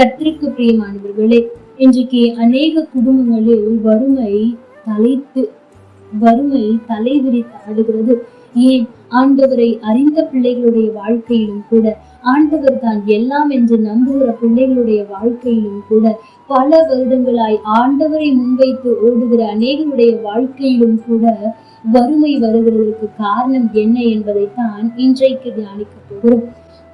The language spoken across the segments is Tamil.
கத்திற்கு பிரியமானவர்களே இன்றைக்கு அநேக குடும்பங்களில் வறுமை தலைத்து வறுமை தலைவிரித்து ஆடுகிறது. ஏன்? ஆண்டவரை அறிந்த பிள்ளைகளுடைய வாழ்க்கையிலும் கூட ஆண்டவர் தான் எல்லாம் என்று நம்புகிற பிள்ளைகளுடைய வாழ்க்கையிலும் கூட பல வருடங்களாய் ஆண்டவரை முன்வைத்து ஓடுகிற அநேகருடைய வாழ்க்கையிலும் கூட வறுமை வருகிறதற்கு காரணம் என்ன என்பதைத்தான் இன்றைக்கு தியானிக்க போகிறோம்.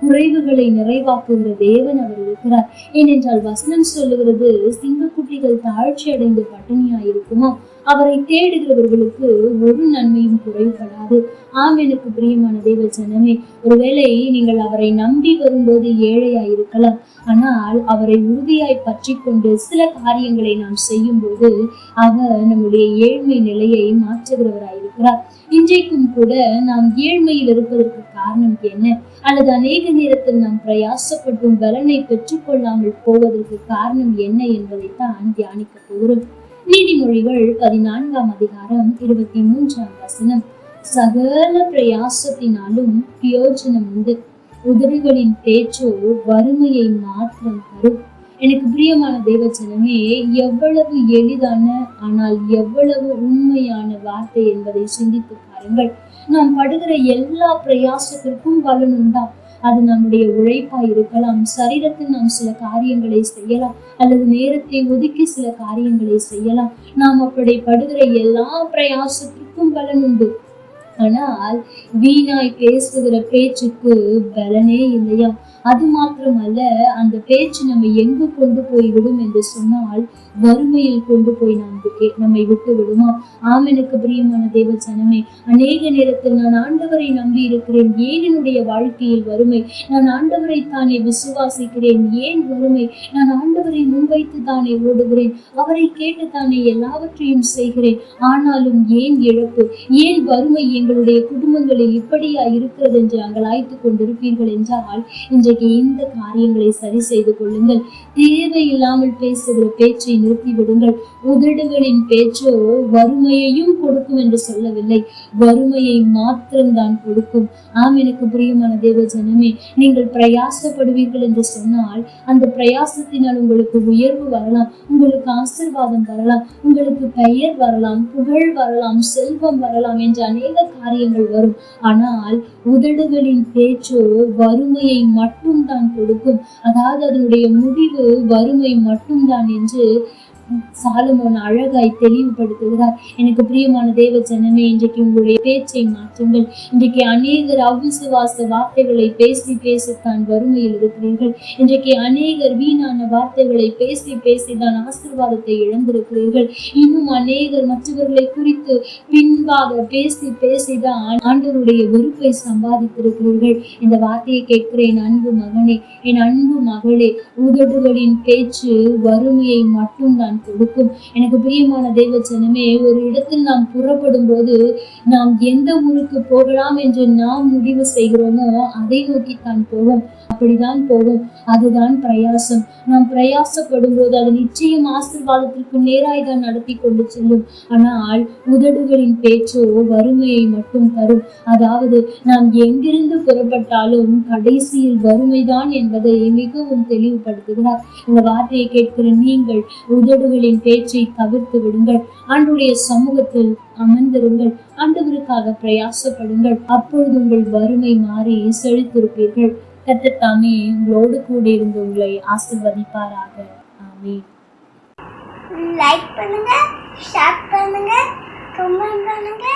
குறைவுகளை நிறைவாக்குகிற தேவன் அவர் இருக்கிறார். ஏனென்றால் வசனம் சொல்லுகிறது சிங்கக்குட்டிகள் தாழ்ச்சி அடைந்து பட்டினியா இருக்குமோ அவரை தேடுகிறவர்களுக்கு ஒரு நன்மையும் குறைவுபடாது ஆம் எனக்கு பிரியமான தேவ ஜனமே ஒருவேளை நீங்கள் அவரை நம்பி வரும்போது ஏழையா இருக்கலாம் ஆனால் அவரை உறுதியாய் பற்றி கொண்டு சில காரியங்களை நாம் செய்யும் போது அவர் நம்முடைய ஏழ்மை நிலையை மாற்றுகிறவராய் இருக்கிறார் இன்றைக்கும் கூட நாம் ஏழ்மையில் இருப்பதற்கு காரணம் என்ன? அல்லது அநேக நேரத்தில் நாம் பிரயாசப்பட்டும் பலனை பெற்றுக்கொள்ளாமல் போவதற்கு காரணம் என்ன என்பதைத்தான் தியானிக்க போகிறோம். நீதிமொழிகள் பதினான்காம் அதிகாரம் இருபத்தி மூன்றாம் வசனம். சகல பிரயாசத்தினாலும் பிரயோஜனம் உண்டு உதடுகளின் பேச்சோ வறுமையை மாற்றம் தரும். எனக்கு பிரியமான தேவச்சனமே எவ்வளவு எளிதான ஆனால் எவ்வளவு உண்மையான வார்த்தை என்பதை சிந்தித்து பாருங்கள். நாம் படுகிற எல்லா பிரயாசத்திற்கும் பலன் உண்டா? அது நம்முடைய உழைப்பா இருக்கலாம் சரீரத்தில் நாம் சில காரியங்களை செய்யலாம் அல்லது நேரத்தை ஒதுக்கி சில காரியங்களை செய்யலாம். நாம் அப்படி படுகிற எல்லா பிரயாசத்திற்கும் பலன் உண்டு. ஆனால் வீணாய் பேசுகிற பேச்சுக்கு பலனே இல்லையா? அது மாத்திரமல்ல அந்த பேச்சு நம்ம எங்கு கொண்டு போய் விடும் என்று சொன்னால் வறுமையில் கொண்டு போய் நாம் நம்மை விட்டு விடுமா? ஆம் எனக்கு பிரியமான தேவ ஜனமே அநேக நேரத்தில் நான் ஆண்டவரை நம்பி இருக்கிறேன். ஏன் என்னுடைய வாழ்க்கையில் வறுமை? நான் ஆண்டவரை தானே விசுவாசிக்கிறேன். ஏன் வறுமை? நான் ஆண்டவரை முன்வைத்து தானே ஓடுகிறேன். அவரை கேட்டு தானே எல்லாவற்றையும் செய்கிறேன். ஆனாலும் ஏன் இழப்பு? ஏன் வறுமை எங்களுடைய குடும்பங்களில் இப்படியா இருக்கிறது என்று அங்கலாய்த்து கொண்டிருப்பீர்கள் என்றால் இன்றைக்கு இந்த காரியங்களை சரி செய்து கொள்ளுங்கள். தேவையில்லாமல் பேசுகிற பேச்சை நிறுத்திவிடுங்கள். உதடுகளின் பேச்சோ வறுமையையும் கொடுக்கும் என்று சொல்லவில்லை. வறுமையை மாத்திரம்தான் கொடுக்கும். ஆம் எனக்கு பிரியமான தேவ ஜனமே நீங்கள் பிரயாசப்படுவீர்கள் என்று சொன்னால் அந்த பிரயாசத்தினால் உங்கள் உங்களுக்கு உயர்வு வரலாம் உங்களுக்கு ஆசிர்வாதம் வரலாம் உங்களுக்கு பெயர் வரலாம் புகழ் வரலாம் செல்வம் வரலாம் என்ற அநேக காரியங்கள் வரும். ஆனால் உதடுகளின் பேச்சோ வறுமையை மட்டும்தான் கொடுக்கும். அதாவது அதனுடைய முடிவு வறுமை மட்டும்தான் என்று சாலமோன் அழகாய் தெளிவுபடுத்துகிறார். எனக்கு பிரியமான தேவ ஜனமே இன்றைக்கு உங்களுடைய பேச்சை மாற்றுங்கள். இன்றைக்கு அநேகர் அவிசுவாச வார்த்தைகளை பேசி பேசித்தான் வறுமையில் இருக்கிறீர்கள். இன்றைக்கு அநேகர் வீணான வார்த்தைகளை பேசி பேசிதான் ஆசீர்வாதத்தை இழந்திருக்கிறீர்கள். இன்னும் அநேகர் மற்றவர்களை குறித்து பின்பாக பேசி பேசிதான் ஆண்டவருடைய வெறுப்பை சம்பாதித்திருக்கிறீர்கள். இந்த வார்த்தையை கேட்கிற என் அன்பு மகனே. என் அன்பு மகளே உதடுகளின் பேச்சு வறுமையை மட்டும்தான் கொடுக்கும். எனக்கு பிரியமான தேவ ஜனமே ஒரு இடத்தில் நாம் புறப்படும் போது நாம் எந்த ஊருக்கு போகலாம் என்று நாம் முடிவு செய்கிறோமோ அதை நோக்கித்தான் போவோம். அப்படிதான் போகும். அதுதான் பிரயாசம். நாம் பிரயாசப்படும் போது அது நிச்சயம் ஆசீர்வாதத்திற்கு நேராய் தான் நடத்தி கொண்டு செல்லும். ஆனால் உதடுகளின் பேச்சோ வறுமையை மட்டும் தரும். அதாவது நாம் எங்கிருந்து புறப்பட்டாலும் கடைசியில் வறுமைதான் என்பதை மிகவும் தெளிவுபடுத்துகிறார். இந்த வார்த்தையை கேட்கிற நீங்கள் உதடுகளின் பேச்சை தவிர்த்து விடுங்கள். ஆண்டுடைய சமூகத்தில் அமர்ந்திருங்கள். ஆண்டவருக்காக பிரயாசப்படுங்கள். அப்பொழுது உங்கள் வறுமை மாறி செழித்திருப்பீர்கள். கத்தர் உங்களோடு கூட இருந்து உங்களை ஆசிர்வதிப்பாராக. ஆமே லைக் பண்ணுங்க ஷேர் பண்ணுங்க கமெண்ட் பண்ணுங்க.